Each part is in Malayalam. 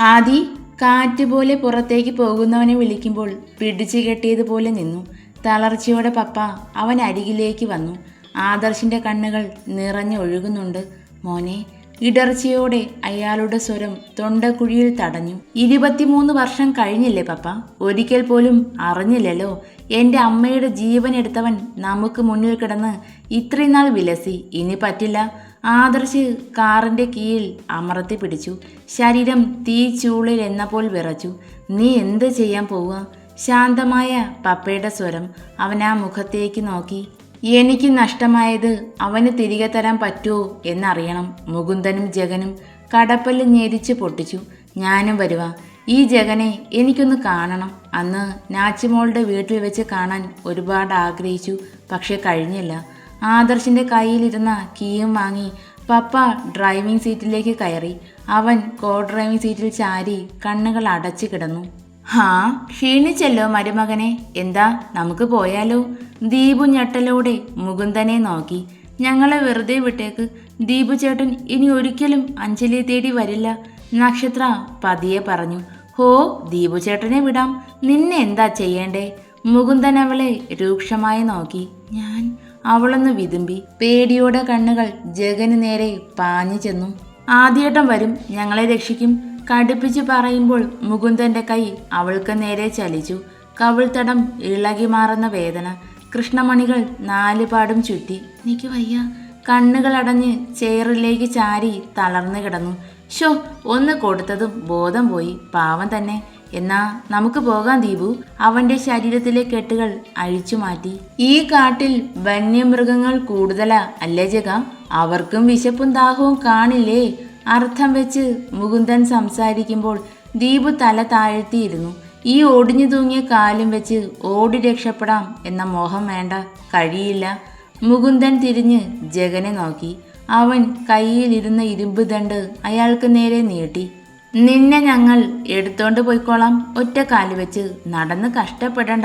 ആദി കാറ്റ് പോലെ പുറത്തേക്ക് പോകുന്നവനെ വിളിക്കുമ്പോൾ പിടിച്ചു കെട്ടിയതുപോലെ നിന്നു. തളർച്ചയോടെ പപ്പ അവൻ അരികിലേക്ക് വന്നു. ആദർശിന്റെ കണ്ണുകൾ നിറഞ്ഞു ഒഴുകുന്നുണ്ട്. മോനെ ഇടർച്ചയോടെ അയാളുടെ സ്വരം തൊണ്ടക്കുഴിയിൽ തടഞ്ഞു. ഇരുപത്തിമൂന്ന് വർഷം കഴിഞ്ഞില്ലേ പപ്പ? ഒരിക്കൽ പോലും അറിഞ്ഞില്ലല്ലോ. എന്റെ അമ്മയുടെ ജീവൻ എടുത്തവൻ നമുക്ക് മുന്നിൽ കിടന്ന് ഇത്രയും നാൾ വിലസി. ഇനി പറ്റില്ല. ആദർശ് കാറിന്റെ കീഴിൽ അമർത്തി പിടിച്ചു. ശരീരം തീ ചൂളിൽ എന്നപ്പോൾ വിറച്ചു. നീ എന്ത് ചെയ്യാൻ പോവുക ശാന്തമായ പപ്പയുടെ സ്വരം അവൻ ആ മുഖത്തേക്ക് നോക്കി. എനിക്ക് നഷ്ടമായത് അവന് തിരികെ തരാൻ പറ്റുമോ എന്നറിയണം മുകുന്ദനും ജഗനും കടപ്പല്ല് ഞെരിച്ച് പൊട്ടിച്ചു. ഞാനും വരുക ഈ ജഗനെ എനിക്കൊന്ന് കാണണം അന്ന് നാച്ചിമോളുടെ വീട്ടിൽ വെച്ച് കാണാൻ ഒരുപാട് ആഗ്രഹിച്ചു. പക്ഷേ കഴിഞ്ഞില്ല. ആദർശിന്റെ കയ്യിലിരുന്ന കീയും വാങ്ങി പപ്പ ഡ്രൈവിംഗ് സീറ്റിലേക്ക് കയറി. അവൻ കോ ഡ്രൈവിംഗ് സീറ്റിൽ ചാരി കണ്ണുകൾ അടച്ചു കിടന്നു. ഹാ ക്ഷീണിച്ചല്ലോ മരുമകനെ. എന്താ നമുക്ക് പോയാലോ? ദീപു ഞെട്ടലോടെ മുകുന്ദനെ നോക്കി. ഞങ്ങളെ വെറുതെ വിട്ടേക്ക്. ദീപു ചേട്ടൻ ഇനി ഒരിക്കലും അഞ്ജലിയെ തേടി വരില്ല. നക്ഷത്ര പതിയെ പറഞ്ഞു. ഹോ ദീപു ചേട്ടനെ വിടാം. നിന്നെ എന്താ ചെയ്യേണ്ടേ? മുകുന്ദൻ അവളെ രൂക്ഷമായി നോക്കി. ഞാൻ അവളൊന്ന് വിതുമ്പി പേടിയോടെ കണ്ണുകൾ ജഗന് നേരെ പാഞ്ഞു ചെന്നു. ആദ്യേട്ടം വരും. ഞങ്ങളെ രക്ഷിക്കും. കടുപ്പിച്ച് പറയുമ്പോൾ മുകുന്ദന്റെ കൈ അവൾക്ക് നേരെ ചലിച്ചു. കവിൾത്തടം ഇളകി മാറുന്ന വേദന. കൃഷ്ണമണികൾ നാലുപാടും ചുറ്റി. എനിക്ക് വയ്യ. കണ്ണുകൾ അടഞ്ഞ് ചെയറിലേക്ക് ചാരി തളർന്നു കിടന്നു. ഷോ ഒന്ന് കൊടുത്തതും ബോധം പോയി. പാവം തന്നെ. എന്നാ നമുക്ക് പോകാം ദീപു. അവന്റെ ശരീരത്തിലെ കെട്ടുകൾ അഴിച്ചു മാറ്റി. ഈ കാട്ടിൽ വന്യമൃഗങ്ങൾ കൂടുതലാ അല്ലേ ജഗ? അവർക്കും വിശപ്പും ദാഹവും കാണില്ലേ? അർത്ഥം വെച്ച് മുകുന്ദൻ സംസാരിക്കുമ്പോൾ ദീപു തല താഴ്ത്തിയിരുന്നു. ഈ ഒടിഞ്ഞു തൂങ്ങിയ കാലും വെച്ച് ഓടി രക്ഷപ്പെടാം എന്ന മോഹം വേണ്ട കഴിയില്ല. മുകുന്ദൻ തിരിഞ്ഞ് ജഗനെ നോക്കി. അവൻ കയ്യിലിരുന്ന ഇരുമ്പ് ദണ്ട് അയാൾക്ക് നേരെ നീട്ടി. നിന്നെ ഞങ്ങൾ എടുത്തോണ്ട് പോയിക്കോളാം. ഒറ്റ കാൽ വെച്ച് നടന്ന് കഷ്ടപ്പെടണ്ട.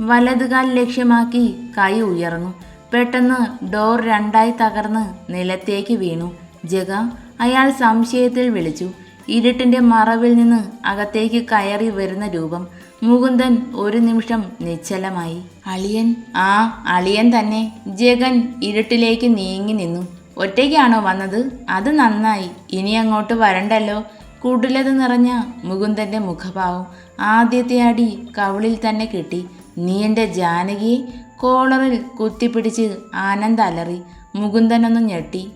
വലതുകാൽ ലക്ഷ്യമാക്കി കൈ ഉയർന്നു. പെട്ടെന്ന് ഡോർ രണ്ടായി തകർന്ന് നിലത്തേക്ക് വീണു. ജഗ അയാൾ സംശയത്തിൽ വിളിച്ചു. ഇരുട്ടിന്റെ മറവിൽ നിന്ന് അകത്തേക്ക് കയറി വരുന്ന രൂപം. മുകുന്ദൻ ഒരു നിമിഷം നിശ്ചലമായി. അളിയൻ? ആ അളിയൻ തന്നെ. ജഗൻ ഇരുട്ടിലേക്ക് നീങ്ങി നിന്നു. ഒറ്റയ്ക്കാണോ വന്നത്? അത് നന്നായി. ഇനി അങ്ങോട്ട് വരണ്ടല്ലോ. കുടിലത് നിറഞ്ഞ മുകുന്ദന്റെ മുഖഭാവം ആദ്യത്തെ അടി കവിളിൽ തന്നെ കിട്ടി. നീ എന്റെ ജാനകിയെ? കോളറിൽ കുത്തിപ്പിടിച്ച് ആനന്ദ അലറി. മുകുന്ദനൊന്ന് ഞെട്ടി.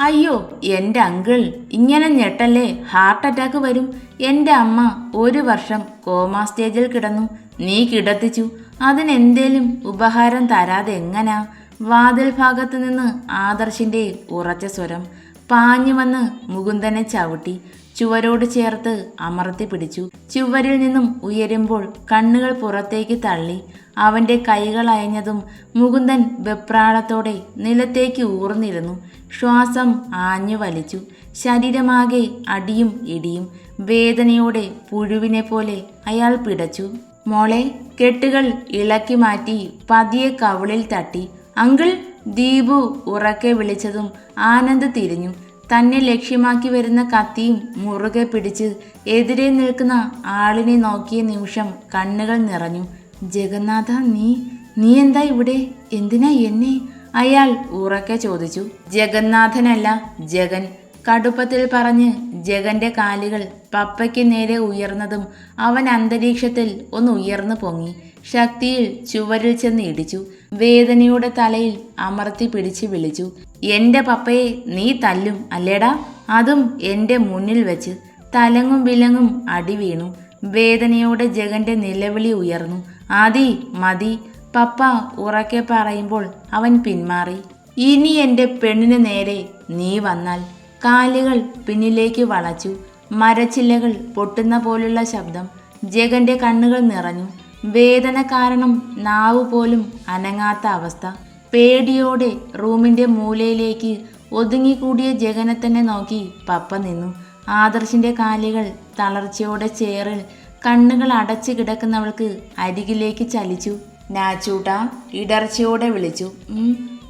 അയ്യോ എന്റെ അങ്കിൾ ഇങ്ങനെ ഞെട്ടല്ലേ? ഹാർട്ട് അറ്റാക്ക് വരും. എന്റെ അമ്മ ഒരു വർഷം കോമാ സ്റ്റേജിൽ കിടന്നു. നീ കിടത്തിച്ചു. അതിനെന്തേലും ഉപഹാരം തരാതെ എങ്ങനാ? വാതിൽ ഭാഗത്തു നിന്ന് ആദർശിന്റെ ഉറച്ച സ്വരം പാഞ്ഞു വന്ന് മുകുന്ദനെ ചവിട്ടി. ചുവരോട് ചേർത്ത് അമർത്തി പിടിച്ചു. ചുവരിൽ നിന്നും ഉയരുമ്പോൾ കണ്ണുകൾ പുറത്തേക്ക് തള്ളി. അവന്റെ കൈകൾ അയഞ്ഞതും മുകുന്ദൻ വെപ്രാളത്തോടെ നിലത്തേക്ക് ഊർന്നിരുന്നു. ശ്വാസം ആഞ്ഞു വലിച്ചു. ശരീരമാകെ അടിയും ഇടിയും. വേദനയോടെ പുഴുവിനെ പോലെ അയാൾ പിടച്ചു. മോളെ കെട്ടുകൾ ഇളക്കി മാറ്റി പതിയെ കവിളിൽ തട്ടി. അങ്കിൾ ദീപു ഉറക്കെ വിളിച്ചതും ആനന്ദ് തിരിഞ്ഞു. തന്നെ ലക്ഷ്യമാക്കി വരുന്ന കത്തിയും മുറുകെ പിടിച്ച് എതിരെ നിൽക്കുന്ന ആളിനെ നോക്കിയ നിമിഷം കണ്ണുകൾ നിറഞ്ഞു. ജഗന്നാഥ നീ നീ എന്താ ഇവിടെ? എന്തിനാ എന്നെ? അയാൾ ഉറക്കെ ചോദിച്ചു. ജഗന്നാഥനല്ല ജഗൻ. കടുപ്പത്തിൽ പറഞ്ഞ് ജഗന്റെ കാലുകൾ പപ്പയ്ക്ക് നേരെ ഉയർന്നതും അവൻ അന്തരീക്ഷത്തിൽ ഒന്ന് ഉയർന്നു പൊങ്ങി. ശക്തിയിൽ ചുവരിൽ ചെന്ന് ഇടിച്ചു. വേദനയുടെ തലയിൽ അമർത്തി പിടിച്ച് വിളിച്ചു. എന്റെ പപ്പയെ നീ തല്ലും അല്ലേടാ? അതും എന്റെ മുന്നിൽ വെച്ച്. തലങ്ങും വിലങ്ങും അടി വീണു. വേദനയോടെ ജഗന്റെ നിലവിളി ഉയർന്നു. ആദി മതി. പപ്പ ഉറക്കെ പറയുമ്പോൾ അവൻ പിന്മാറി. ഇനി എന്റെ പെണ്ണിന് നേരെ നീ വന്നാൽ കാലുകൾ പിന്നിലേക്ക് വളച്ചു. മരച്ചില്ലകൾ പൊട്ടുന്ന പോലുള്ള ശബ്ദം ജഗന്റെ കണ്ണുകൾ നിറഞ്ഞു. വേദന കാരണം നാവ് പോലും അനങ്ങാത്ത അവസ്ഥ. പേടിയോടെ റൂമിന്റെ മൂലയിലേക്ക് ഒതുങ്ങിക്കൂടിയ ജഗനെ തന്നെ നോക്കി പപ്പ നിന്നു. ആദർശിന്റെ കാലുകൾ തളർച്ചയോടെ ചേറിൽ കണ്ണുകൾ അടച്ചു കിടക്കുന്നവൾക്ക് അരികിലേക്ക് ചലിച്ചു. നാച്ചൂട്ട ഇടർച്ചയോടെ വിളിച്ചു.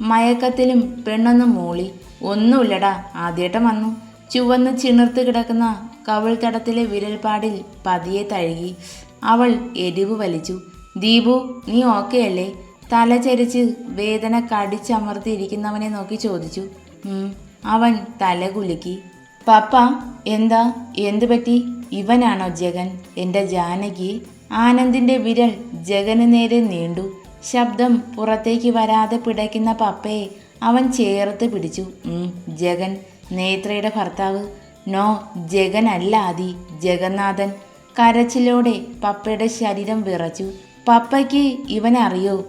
മയക്കത്തിലും പെണ്ണൊന്ന് മൂളി. ഒന്നുമില്ലടാ ആദ്യേട്ടം വന്നു. ചുവന്ന് ചിണർത്ത് കിടക്കുന്ന കവിൾത്തടത്തിലെ വിരൽപ്പാടിൽ പതിയെ തഴുകി അവൾ എരിവ് വലിച്ചു. ദീപു നീ ഓക്കെ അല്ലേ? തല ചരിച്ച് വേദന കടിച്ചമർത്തിയിരിക്കുന്നവനെ നോക്കി ചോദിച്ചു. അവൻ തല കുലുക്കി. പപ്പ എന്താ? എന്തു പറ്റി? ഇവനാണോ ജഗൻ? എന്റെ ജാനകി. ആനന്ദിന്റെ വിരൽ ജഗന് നേരെ നീണ്ടു. ശബ്ദം പുറത്തേക്ക് വരാതെ പിടയ്ക്കുന്ന പപ്പയെ അവൻ ചേർത്ത് പിടിച്ചു. ജഗൻ. നേത്രയുടെ ഭർത്താവ്. നോ ജഗൻ ആദി ജഗന്നാഥൻ. കരച്ചിലോടെ പപ്പയുടെ ശരീരം വിറച്ചു. പപ്പയ്ക്ക് ഇവനറിയോ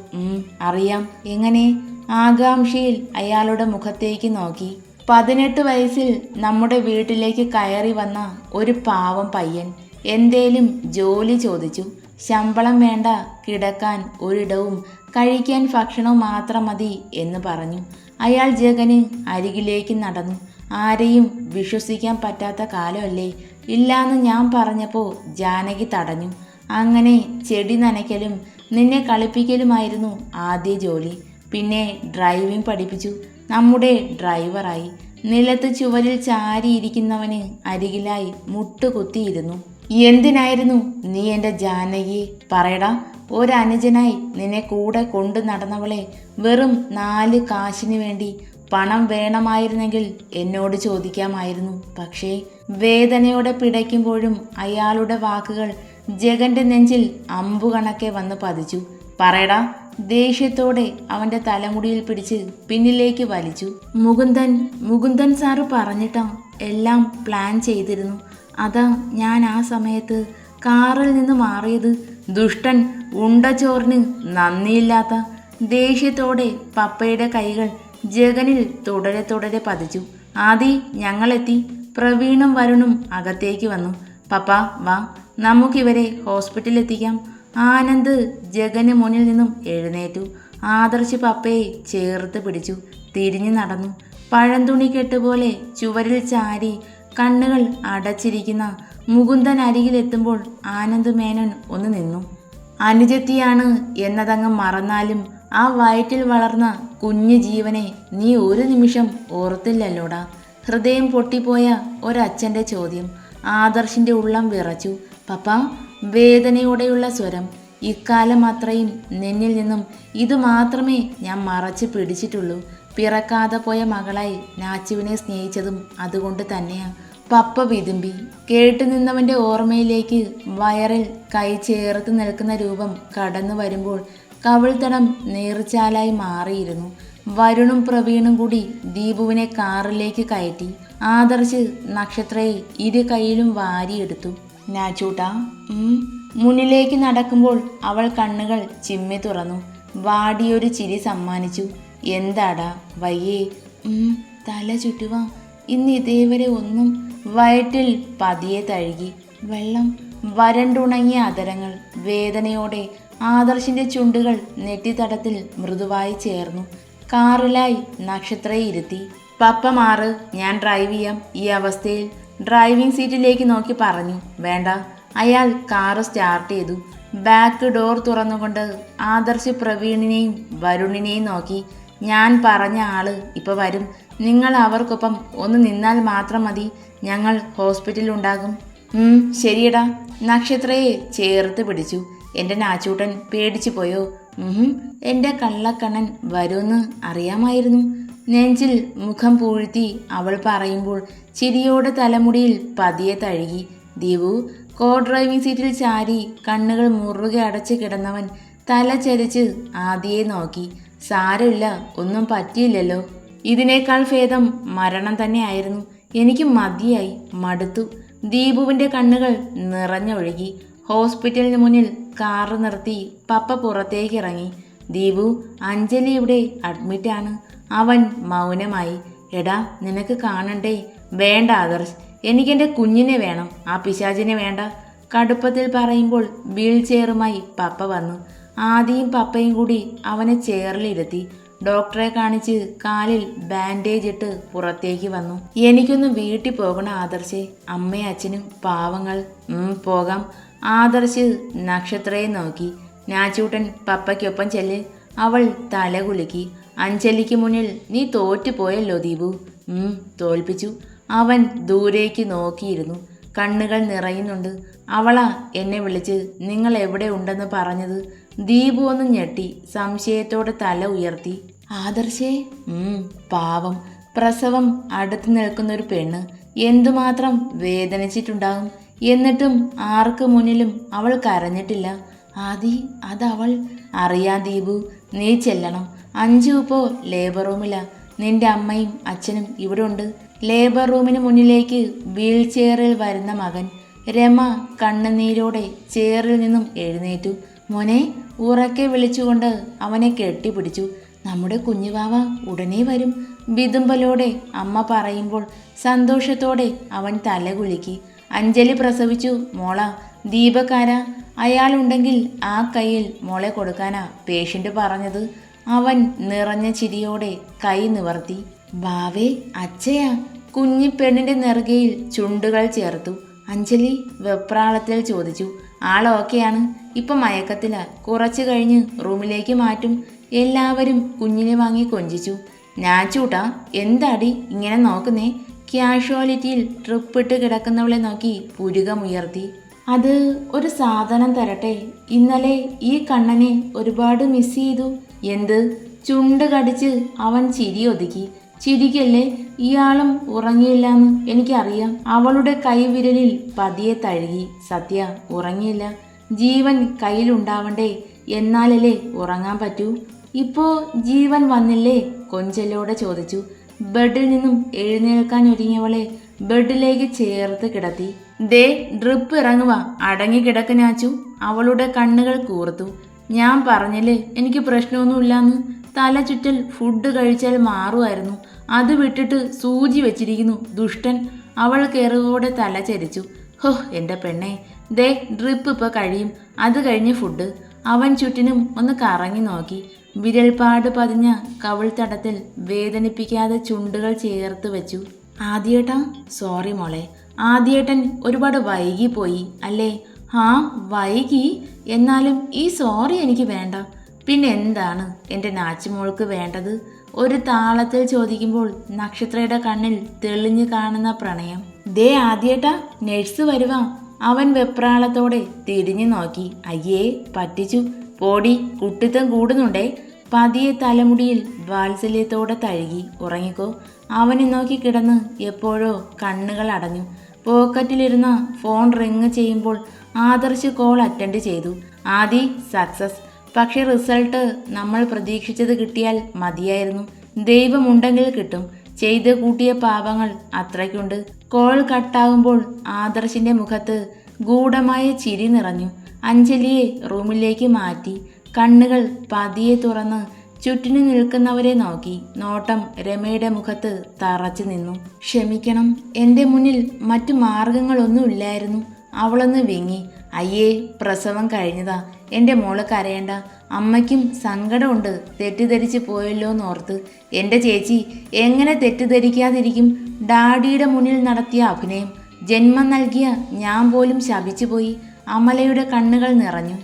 അറിയാം? എങ്ങനെ? ആകാംക്ഷയിൽ അയാളുടെ മുഖത്തേക്ക് നോക്കി. പതിനെട്ട് വയസ്സിൽ നമ്മുടെ വീട്ടിലേക്ക് കയറി വന്ന ഒരു പാവം പയ്യൻ എന്തേലും ജോലി ചോദിച്ചു. ശമ്പളം വേണ്ട കിടക്കാൻ ഒരിടവും കഴിക്കാൻ ഭക്ഷണവും മാത്രം മതി എന്ന് പറഞ്ഞു. അയാൾ ജഗന് അരികിലേക്ക് നടന്നു. ആരെയും വിശ്വസിക്കാൻ പറ്റാത്ത കാലമല്ലേ? ഇല്ലാന്ന് ഞാൻ പറഞ്ഞപ്പോൾ ജാനകി തടഞ്ഞു. അങ്ങനെ ചെടി നനയ്ക്കലും നിന്നെ കളിപ്പിക്കലുമായിരുന്നു ആദ്യ ജോലി. പിന്നെ ഡ്രൈവിംഗ് പഠിപ്പിച്ചു. നമ്മുടെ ഡ്രൈവറായി. നിലത്ത് ചുവരിൽ ചാരിയിരിക്കുന്നവന് അരികിലായി മുട്ടുകുത്തിയിരുന്നു. എന്തിനായിരുന്നു നീ എന്റെ ജാനകി പറയടാ? ഒരനുജനായി നിന്നെ കൂടെ കൊണ്ടു നടന്നവളെ വെറും നാല് കാശിന് വേണ്ടി പണം വേണമായിരുന്നെങ്കിൽ എന്നോട് ചോദിക്കാമായിരുന്നു. പക്ഷേ വേദനയോടെ പിടയ്ക്കുമ്പോഴും അയാളുടെ വാക്കുകൾ ജഗന്റെ നെഞ്ചിൽ അമ്പുകണക്കെ വന്ന് പതിച്ചു. പറയടാ ദേഷ്യത്തോടെ അവന്റെ തലമുടിയിൽ പിടിച്ച് പിന്നിലേക്ക് വലിച്ചു. മുകുന്ദൻ മുകുന്ദൻ സാറ് പറഞ്ഞിട്ടാ എല്ലാം പ്ലാൻ ചെയ്തിരുന്നു. അതാ ഞാൻ ആ സമയത്ത് കാറിൽ നിന്ന് മാറിയത് ദുഷ്ടൻ ഉണ്ടച്ചോറിന് നന്ദിയില്ലാത്ത ദേഷ്യത്തോടെ പപ്പയുടെ കൈകൾ ജഗനിൽ തുടരെ തുടരെ പതിച്ചു. ആദി ഞങ്ങളെത്തി പ്രവീണും വരുണും അകത്തേക്ക് വന്നു. പപ്പ വാ. നമുക്കിവരെ ഹോസ്പിറ്റലിലെത്തിക്കാം. ആനന്ദ് ജഗന് മുന്നിൽ നിന്നും എഴുന്നേറ്റു. ആദർശ് പപ്പയെ ചേർത്ത് പിടിച്ചു. തിരിഞ്ഞു നടന്നു. പഴന്തുണി കെട്ടുപോലെ ചുവരിൽ ചാരി കണ്ണുകൾ അടച്ചിരിക്കുന്ന മുകുന്ദൻ അരികിലെത്തുമ്പോൾ ആനന്ദ് മേനോൻ ഒന്ന് നിന്നു. അനുജത്തിയാണ് എന്നതങ്ങ് മറന്നാലും ആ വയറ്റിൽ വളർന്ന കുഞ്ഞു ജീവനെ നീ ഒരു നിമിഷം ഓർത്തില്ലല്ലോടാ. ഹൃദയം പൊട്ടിപ്പോയ ഒരച്ഛന്റെ ചോദ്യം. ആദർശിന്റെ ഉള്ളം വിറച്ചു. പപ്പ വേദനയോടെയുള്ള സ്വരം. ഇക്കാലം അത്രയും നിന്നിൽ നിന്നും ഇതുമാത്രമേ ഞാൻ മറച്ച് പിടിച്ചിട്ടുള്ളൂ. പിറക്കാതെ പോയ മകളായി നാച്ചുവിനെ സ്നേഹിച്ചതും അതുകൊണ്ട് തന്നെയാ. പപ്പ വിതുമ്പി കേട്ടു നിന്നവന്റെ ഓർമ്മയിലേക്ക് വയറിൽ കൈ ചേർത്ത് നിൽക്കുന്ന രൂപം കടന്നു വരുമ്പോൾ കവിൾത്തടം നേർച്ചാലായി മാറിയിരുന്നു. വരുണും പ്രവീണും കൂടി ദീപുവിനെ കാറിലേക്ക് കയറ്റി ആദർശ് നക്ഷത്രയെ ഇരു കൈയിലും വാരിയെടുത്തു. നാച്ചൂട്ട. മുന്നിലേക്ക് നടക്കുമ്പോൾ അവൾ കണ്ണുകൾ ചിമ്മി തുറന്നു. വാടിയൊരു ചിരി സമ്മാനിച്ചു. എന്താടാ വയ്യേ തല ചുറ്റുവാ ഇന്ന് ഇതേവരെ ഒന്നും വയറ്റിൽ പതിയെ തഴുകി. വെള്ളം വരണ്ടുണങ്ങിയ അതരങ്ങൾ വേദനയോടെ ആദർശിന്റെ ചുണ്ടുകൾ നെറ്റിത്തടത്തിൽ മൃദുവായി ചേർന്നു. കാറിലായി നക്ഷത്രയെ ഇരുത്തി. പപ്പ മാറ് ഞാൻ ഡ്രൈവ് ചെയ്യാം ഈ അവസ്ഥയിൽ ഡ്രൈവിംഗ് സീറ്റിലേക്ക് നോക്കി പറഞ്ഞു. വേണ്ട അയാൾ കാറ് സ്റ്റാർട്ട് ചെയ്തു. ബാക്ക് ഡോർ തുറന്നുകൊണ്ട് ആദർശ് പ്രവീണിനെയും വരുണിനെയും നോക്കി. ഞാൻ പറഞ്ഞ ആൾ ഇപ്പൊ വരും. നിങ്ങൾ അവർക്കൊപ്പം ഒന്ന് നിന്നാൽ മാത്രം മതി. ഞങ്ങൾ ഉം, ശരിയടാ. നക്ഷത്രയെ ചേർത്ത് പിടിച്ചു. എന്റെ നാച്ചൂട്ടൻ പേടിച്ചു പോയോ? എന്റെ കള്ളക്കണ്ണൻ വരുമെന്ന് അറിയാമായിരുന്നു. നെഞ്ചിൽ മുഖം പൂഴ്ത്തി അവൾ പറയുമ്പോൾ ചിരിയോടെ തലമുടിയിൽ പതിയെ തഴുകി. ദീപു കോ ഡ്രൈവിംഗ് സീറ്റിൽ ചാരി കണ്ണുകൾ മുറുകെ അടച്ച് കിടന്നവൻ തല ചരിച്ച് ആദിയെ നോക്കി. സാരമില്ല ഒന്നും പറ്റിയില്ലല്ലോ. ഇതിനേക്കാൾ ഭേദം മരണം തന്നെയായിരുന്നു എനിക്ക് മതിയായി. മടുത്തു. ദീപുവിന്റെ കണ്ണുകൾ നിറഞ്ഞൊഴുകി ഹോസ്പിറ്റലിന് മുന്നിൽ കാറ് നിർത്തി പപ്പ പുറത്തേക്ക് ഇറങ്ങി. ദീപു അഞ്ജലി ഇവിടെ അഡ്മിറ്റാണ് അവൻ മൗനമായി. എടാ നിനക്ക് കാണണ്ടേ? വേണ്ട ആദർശ്. എനിക്കെന്റെ കുഞ്ഞിനെ വേണം. ആ പിശാചിനെ വേണ്ട. കടുപ്പത്തിൽ പറയുമ്പോൾ വീൽ ചെയറുമായി പപ്പ വന്നു. ആദിയും പപ്പയും കൂടി അവനെ ചെയറിലിരുത്തി ഡോക്ടറെ കാണിച്ച് കാലിൽ ബാൻഡേജ് ഇട്ട് പുറത്തേക്ക് വന്നു. എനിക്കൊന്ന് വീട്ടിൽ പോകണ ആദർശേ. അമ്മയും അച്ഛനും പാവങ്ങൾ. പോകാം. ആദർശ് നക്ഷത്രയെ നോക്കി. നാച്ചൂട്ടൻ പപ്പയ്ക്കൊപ്പം ചെല്ല്. അവൾ തല കുലുക്കി. അഞ്ചലിക്ക് മുന്നിൽ നീ തോറ്റുപോയല്ലോ ദീപു. ഉം, തോൽപ്പിച്ചു. അവൻ ദൂരേക്ക് നോക്കിയിരുന്നു. കണ്ണുകൾ നിറയുന്നുണ്ട്. അവളാ എന്നെ വിളിച്ച് നിങ്ങൾ എവിടെ ഉണ്ടെന്ന് പറഞ്ഞത്? ദീപു ഒന്ന് ഞെട്ടി സംശയത്തോടെ തല ഉയർത്തി. ആദർശേ പാവം പ്രസവം അടുത്ത് നിൽക്കുന്ന ഒരു പെണ്ണ് എന്തുമാത്രം വേദനിച്ചിട്ടുണ്ടാകും? എന്നിട്ടും ആർക്ക് മുന്നിലും അവൾ കരഞ്ഞിട്ടില്ല. ആദി അതവൾ. അറിയാം ദീപു നീ ചെല്ലണം. അഞ്ചു ഇപ്പോ ലേബർ റൂമില നിന്റെ അമ്മയും അച്ഛനും ഇവിടെ ഉണ്ട് ലേബർ റൂമിന് മുന്നിലേക്ക് വീൽ ചെയറിൽ വരുന്ന മകൻ രമ കണ്ണുനീരോടെ ചെയറിൽ നിന്നും എഴുന്നേറ്റു. മോനെ ഉറക്കെ വിളിച്ചുകൊണ്ട് അവനെ കെട്ടിപ്പിടിച്ചു. നമ്മുടെ കുഞ്ഞുവാവ ഉടനെ വരും. വിതുമ്പലോടെ അമ്മ പറയുമ്പോൾ സന്തോഷത്തോടെ അവൻ തലകുലുക്കി അഞ്ജലി പ്രസവിച്ചു. മോള ദീപക്കാര. അയാളുണ്ടെങ്കിൽ ആ കയ്യിൽ മോളെ കൊടുക്കാനാ പേഷ്യന്റ് പറഞ്ഞത്. അവൻ നിറഞ്ഞ ചിരിയോടെ കൈ നിവർത്തി. ബാവേ അച്ഛയാ. കുഞ്ഞി പെണ്ണിന്റെ നെറുകയിൽ ചുണ്ടുകൾ ചേർത്തു. അഞ്ജലി വെപ്രാളത്തിൽ ചോദിച്ചു ആൾ ഓക്കെയാണ്? ഇപ്പം മയക്കത്തില. കുറച്ചു കഴിഞ്ഞ് റൂമിലേക്ക് മാറ്റും. എല്ലാവരും കുഞ്ഞിനെ വാങ്ങി കൊഞ്ചിച്ചു. നാച്ചൂട്ടാ എന്താടി ഇങ്ങനെ നോക്കുന്നേ? ക്യാഷ്വാലിറ്റിയിൽ ട്രിപ്പിട്ട് കിടക്കുന്നവളെ നോക്കി പുരുകമുയർത്തി. അത് ഒരു സാധനം തരട്ടെ. ഇന്നലെ ഈ കണ്ണനെ ഒരുപാട് മിസ് ചെയ്തു. എന്ത്? ചുണ്ട് കടിച്ച് അവൻ ചിരി ഒതുക്കി. ചിരിക്കല്ലേ? ഇയാളും ഉറങ്ങിയില്ലെന്ന് എനിക്കറിയാം. അവളുടെ കൈവിരലിൽ പതിയെ തഴുകി. സത്യ ഉറങ്ങിയില്ല. ജീവൻ കയ്യിലുണ്ടാവണ്ടേ? എന്നാലല്ലേ ഉറങ്ങാൻ പറ്റൂ? ഇപ്പോ ജീവൻ വന്നില്ലേ? കൊഞ്ചലോടെ ചോദിച്ചു. ബെഡിൽ നിന്നും എഴുന്നേൽക്കാൻ ഒരുങ്ങിയവളെ ബെഡിലേക്ക് ചേർത്ത് കിടത്തി. ദേ ഡ്രിപ്പ് ഇറങ്ങുക അടങ്ങി കിടക്കനാച്ചു അവളുടെ കണ്ണുകൾ കൂർത്തു. ഞാൻ പറഞ്ഞില്ലേ എനിക്ക് പ്രശ്നമൊന്നുമില്ലാന്ന്. തല ചുറ്റൽ ഫുഡ് കഴിച്ചാൽ മാറുമായിരുന്നു. അത് വിട്ടിട്ട് സൂചി വെച്ചിരിക്കുന്നു. ദുഷ്ടൻ അവൾ കയറുകോടെ തല ചരിച്ചു. ഹോ എന്റെ പെണ്ണെ. ദേ ഡ്രിപ്പ് ഇപ്പോൾ കഴിയും. അത് കഴിഞ്ഞ് ഫുഡ്. അവൻ ചുറ്റിനും ഒന്ന് കറങ്ങി നോക്കി. വിരൽപാട് പതിഞ്ഞ കവിൾ തടത്തിൽ വേദനിപ്പിക്കാതെ ചുണ്ടുകൾ ചേർത്ത് വെച്ചു. ആദ്യേട്ടാ സോറി മോളെ. ആദ്യേട്ടൻ ഒരുപാട് വൈകി പോയി അല്ലേ? ആ വൈകി? എന്നാലും ഈ സോറി എനിക്ക് വേണ്ട. പിന്നെ എന്താണ് എന്റെ നാച്ചുമോൾക്ക് വേണ്ടത്? ഒരു താളത്തിൽ ചോദിക്കുമ്പോൾ നക്ഷത്രയുടെ കണ്ണിൽ തെളിഞ്ഞു കാണുന്ന പ്രണയം. ദേ ആദ്യേട്ടാ നഴ്സ് വരുവാ. അവൻ വെപ്രാളത്തോടെ തിരിഞ്ഞു നോക്കി. അയ്യേ പറ്റിച്ചു. പോടി കുട്ടിത്തം കൂടുന്നുണ്ടേ. പതിയെ തലമുടിയിൽ വാത്സല്യത്തോടെ തഴുകി ഉറങ്ങിക്കോ. അവനെ നോക്കി കിടന്ന് എപ്പോഴോ കണ്ണുകൾ അടഞ്ഞു. പോക്കറ്റിലിരുന്ന ഫോൺ റിങ് ചെയ്യുമ്പോൾ ആദർശ് കോൾ അറ്റൻഡ് ചെയ്തു. ആദി സക്സസ്. പക്ഷേ റിസൾട്ട് നമ്മൾ പ്രതീക്ഷിച്ചത് കിട്ടിയാൽ മതിയായിരുന്നു. ദൈവമുണ്ടെങ്കിൽ കിട്ടും. ചെയ്ത് കൂട്ടിയ പാപങ്ങൾ അത്രയ്ക്കുണ്ട്. കോൾ കട്ടാകുമ്പോൾ ആദർശിന്റെ മുഖത്ത് ഗൂഢമായ ചിരി നിറഞ്ഞു. അഞ്ജലിയെ റൂമിലേക്ക് മാറ്റി. കണ്ണുകൾ പതിയെ തുറന്ന് ചുറ്റിനു നിൽക്കുന്നവരെ നോക്കി. നോട്ടം രമയുടെ മുഖത്ത് തറച്ചു നിന്നു. ക്ഷമിക്കണം. എന്റെ മുന്നിൽ മറ്റു മാർഗങ്ങളൊന്നുമില്ലായിരുന്നു. അവളൊന്ന് വിങ്ങി. അയ്യേ പ്രസവം കഴിഞ്ഞതാ. എന്റെ മോൾ കരയണ്ട. അമ്മയ്ക്കും സങ്കടമുണ്ട്. തെറ്റിദ്ധരിച്ച് പോയല്ലോ എന്ന് എന്നോർത്ത് എന്റെ ചേച്ചി എങ്ങനെ തെറ്റിദ്ധരിക്കാതിരിക്കും? ഡാഡിയുടെ മുന്നിൽ നടത്തിയ അഭിനയം. ജന്മം നൽകിയ ഞാൻ പോലും ശപിച്ചു പോയി അമലയുടെ കണ്ണുകൾ നിറഞ്ഞു.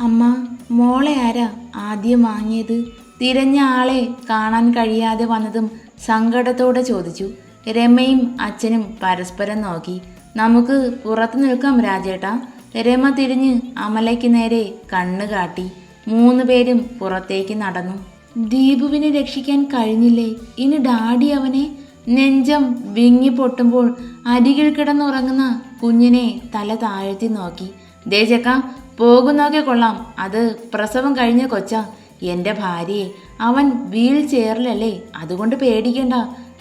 അമ്മ മോളെ ആരാ ആദ്യം വാങ്ങിയത്? തിരഞ്ഞ ആളെ കാണാൻ കഴിയാതെ വന്നതും സങ്കടത്തോടെ ചോദിച്ചു. രമയും അച്ഛനും പരസ്പരം നോക്കി. നമുക്ക് പുറത്തു നിൽക്കാം രാജേട്ടാ. രമ തിരിഞ്ഞ് അമലയ്ക്ക് നേരെ കണ്ണ് കാട്ടി മൂന്ന് പേരും പുറത്തേക്ക് നടന്നു. ദീപുവിനെ രക്ഷിക്കാൻ കഴിഞ്ഞില്ലേ? ഇനി ഡാഡി അവനെ നെഞ്ചം വിങ്ങി പൊട്ടുമ്പോൾ അരികിൽ കിടന്നുറങ്ങുന്ന കുഞ്ഞിനെ തല താഴ്ത്തി നോക്കി. ദേ ചെക്ക പോകുന്നൊക്കെ കൊള്ളാം. അത് പ്രസവം കഴിഞ്ഞ കൊച്ച. എന്റെ ഭാര്യയെ. അവൻ വീൽ ചെയറിലല്ലേ? അതുകൊണ്ട് പേടിക്കണ്ട.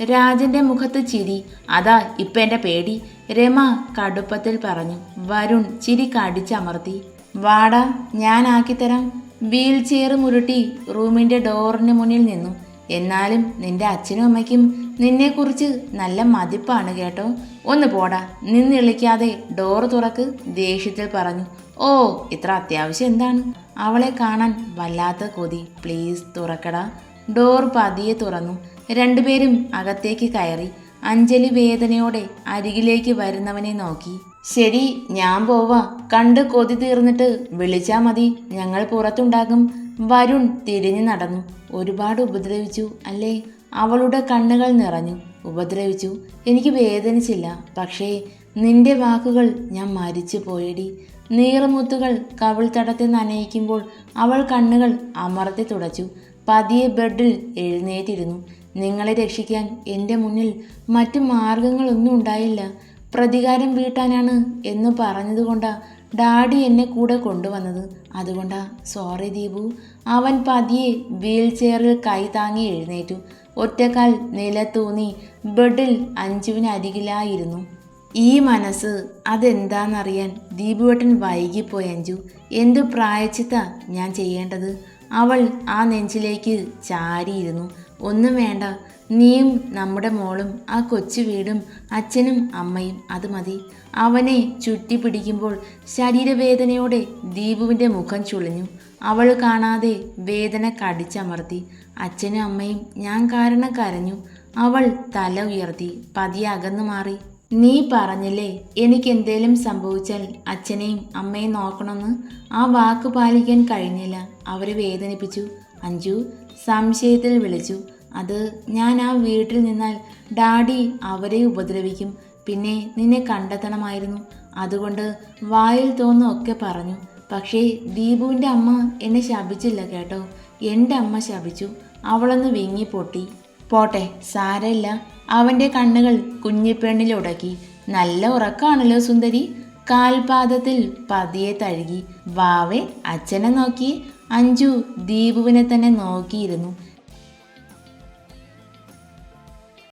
രാജന്റെ മുഖത്ത് ചിരി. അതാ ഇപ്പം എന്റെ പേടി. രമ കടുപ്പത്തിൽ പറഞ്ഞു. വരുൺ ചിരി കടിച്ചമർത്തി. വാടാ ഞാൻ ആക്കിത്തരാം വീൽ ചെയർ മുരുട്ടി റൂമിന്റെ ഡോറിന് മുന്നിൽ നിന്നു. എന്നാലും നിന്റെ അച്ഛനും അമ്മയ്ക്കും നിന്നെക്കുറിച്ച് നല്ല മതിപ്പാണ് കേട്ടോ. ഒന്ന് പോടാ. നിന്നിളിക്കാതെ ഡോർ തുറക്ക് ദേഷ്യത്തിൽ പറഞ്ഞു. ഓ ഇത്ര അത്യാവശ്യം എന്താണ്? അവളെ കാണാൻ വല്ലാത്ത കൊതി. പ്ലീസ് തുറക്കടാ. ഡോർ പതിയെ തുറന്നു. രണ്ടുപേരും അകത്തേക്ക് കയറി. അഞ്ജലി വേദനയോടെ അരികിലേക്ക് വരുന്നവനെ നോക്കി. ശരി ഞാൻ പോവാ. കണ്ട് കൊതി തീർന്നിട്ട് വിളിച്ചാ മതി. ഞങ്ങൾ പുറത്തുണ്ടാകും. വരുൺ തിരിഞ്ഞു നടന്നു. ഒരുപാട് ഉപദ്രവിച്ചു അല്ലേ? അവളുടെ കണ്ണുകൾ നിറഞ്ഞു. ഉപദ്രവിച്ചു. എനിക്ക് വേദനിച്ചില്ല. പക്ഷേ നിന്റെ വാക്കുകൾ ഞാൻ മരിച്ചു പോയടി നീറുമുത്തുകൾ കവിൾ തടത്തിൽ നനയിക്കുമ്പോൾ അവൾ കണ്ണുകൾ അമർത്തി തുടച്ചു. പതിയെ ബെഡിൽ എഴുന്നേറ്റിരുന്നു. നിങ്ങളെ രക്ഷിക്കാൻ എന്റെ മുന്നിൽ മറ്റു മാർഗങ്ങളൊന്നും ഉണ്ടായില്ല. പ്രതികാരം വീട്ടാനാണ് എന്ന് പറഞ്ഞതുകൊണ്ടാ ഡാഡി എന്നെ കൂടെ കൊണ്ടുവന്നത്. അതുകൊണ്ടാ സോറി ദീപു. അവൻ പതിയെ വീൽ ചെയറിൽ കൈ താങ്ങി എഴുന്നേറ്റു. ഒറ്റക്കാൽ നിലത്തൂന്നി ബെഡിൽ അഞ്ജുവിന് അരികിലായിരുന്നു. ഈ മനസ്സ് അതെന്താണെന്നറിയാൻ ദീപുവേട്ടൻ വൈകിപ്പോയി അഞ്ജു എന്തു പ്രായച്ചിത്ത ഞാൻ ചെയ്യേണ്ടത്? അവൾ ആ നെഞ്ചിലേക്ക് ചാരിയിരുന്നു. ഒന്നും വേണ്ട. നീയും നമ്മുടെ മോളും ആ കൊച്ചു വീടും അച്ഛനും അമ്മയും അത് മതി. അവനെ ചുറ്റി പിടിക്കുമ്പോൾ ശരീരവേദനയോടെ ദീപുവിന്റെ മുഖം ചുളിഞ്ഞു. അവൾ കാണാതെ വേദന കടിച്ചമർത്തി. അച്ഛനും അമ്മയും ഞാൻ കാരണം കരഞ്ഞു. അവൾ തല ഉയർത്തി. പതിയെ അകന്നു മാറി നീ പറഞ്ഞില്ലേ എനിക്ക് എന്തേലും സംഭവിച്ചാൽ അച്ഛനെയും അമ്മയും നോക്കണമെന്ന്? ആ വാക്ക് പാലിക്കാൻ കഴിഞ്ഞില്ല. അവരെ വേദനിപ്പിച്ചു. അഞ്ജു സംശയത്തിൽ വിളിച്ചു. അത് ഞാൻ ആ വീട്ടിൽ നിന്നാൽ ഡാഡി അവരെ ഉപദ്രവിക്കും. പിന്നെ നിന്നെ കണ്ടെത്തണമായിരുന്നു. അതുകൊണ്ട് വായിൽ തോന്നൊക്കെ പറഞ്ഞു. പക്ഷേ ദീപുവിന്റെ അമ്മ എന്നെ ശപിച്ചില്ല കേട്ടോ. എന്റെ അമ്മ ശപിച്ചു. അവളൊന്ന് വിങ്ങി പൊട്ടി. പോട്ടെ സാരമില്ല. അവന്റെ കണ്ണുകൾ കുഞ്ഞിപ്പെണ്ണിലുടക്കി. നല്ല ഉറക്കാണല്ലോ സുന്ദരി. കാൽപാദത്തിൽ പതിയെ തഴുകി. വാവേ അച്ഛനെ നോക്കി. അഞ്ജു ദീപുവിനെ തന്നെ നോക്കിയിരുന്നു.